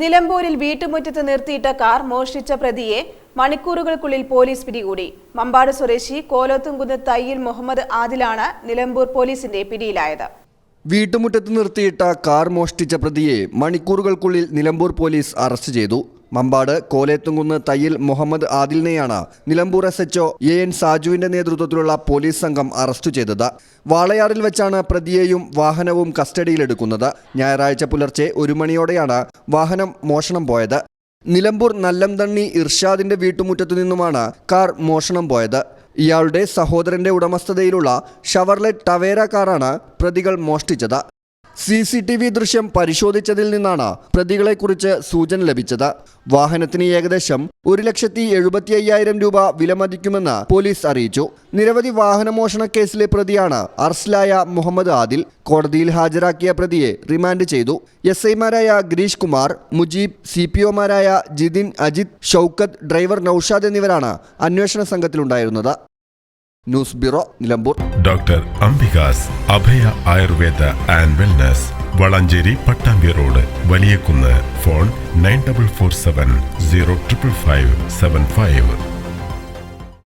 നിലമ്പൂരിൽ വീട്ടുമുറ്റത്ത് നിർത്തിയിട്ട കാർ മോഷ്ടിച്ച പ്രതിയെ മണിക്കൂറുകൾക്കുള്ളിൽ പോലീസ് പിടികൂടി. മമ്പാട് സ്വദേശി കോലോത്തുംകുന്ന് തയ്യിൽ മുഹമ്മദ് ആദിലാണ് നിലമ്പൂർ പോലീസിന്റെ പിടിയിലായത്. വീട്ടുമുറ്റത്ത് നിർത്തിയിട്ട കാർ മോഷ്ടിച്ച പ്രതിയെ മണിക്കൂറുകൾക്കുള്ളിൽ നിലമ്പൂർ പോലീസ് അറസ്റ്റ് ചെയ്തു. Mampad Kolethumkunnu Thayyil Muhammad ആദിലിനെയാണ് Nilambur S HO A N സാജുവിന്റെ നേതൃത്വത്തിലുള്ള പോലീസ് സംഘം അറസ്റ്റ് ചെയ്തത്. വാളയാറിൽ വെച്ചാണ് പ്രതിയെയും വാഹനവും കസ്റ്റഡിയിലെടുക്കുന്നത്. ഞായറാഴ്ച പുലർച്ചെ ഒരു മണിയോടെയാണ് വാഹനം മോഷണം പോയത്. നിലമ്പൂർ നല്ലംതണ്ണി ഇർഷാദിന്റെ വീട്ടുമുറ്റത്തു നിന്നുമാണ് കാർ മോഷണം പോയത്. ഇയാളുടെ സഹോദരന്റെ ഉടമസ്ഥതയിലുള്ള ഷവർലെറ്റ് ടവേര കാറാണ് പ്രതികൾ മോഷ്ടിച്ചത്. സി സി ടി വി ദൃശ്യം പരിശോധിച്ചതിൽ നിന്നാണ് പ്രതികളെക്കുറിച്ച് സൂചന ലഭിച്ചത്. വാഹനത്തിന് ഏകദേശം ഒരു ലക്ഷത്തി എഴുപത്തി അയ്യായിരം രൂപ വിലമതിക്കുമെന്ന് പോലീസ് അറിയിച്ചു. നിരവധി വാഹനമോഷണ കേസിലെ പ്രതിയാണ് അറസ്റ്റിലായ മുഹമ്മദ് ആദിൽ. കോടതിയിൽ ഹാജരാക്കിയ പ്രതിയെ റിമാൻഡ് ചെയ്തു. എസ് ഐമാരായ ഗിരീഷ് കുമാർ മുജീബ് സി പി ഒമാരായ ജിതിൻ അജിത് ഷൗക്കത്ത് ഡ്രൈവർ നൌഷാദ് എന്നിവരാണ് അന്വേഷണ സംഘത്തിലുണ്ടായിരുന്നത്. News bureau Nilambur doctor Ambika's Abhaya Ayurveda and wellness Valanchery Pattambi road Valiyakunnu phone nine double four seven zero triple five seven five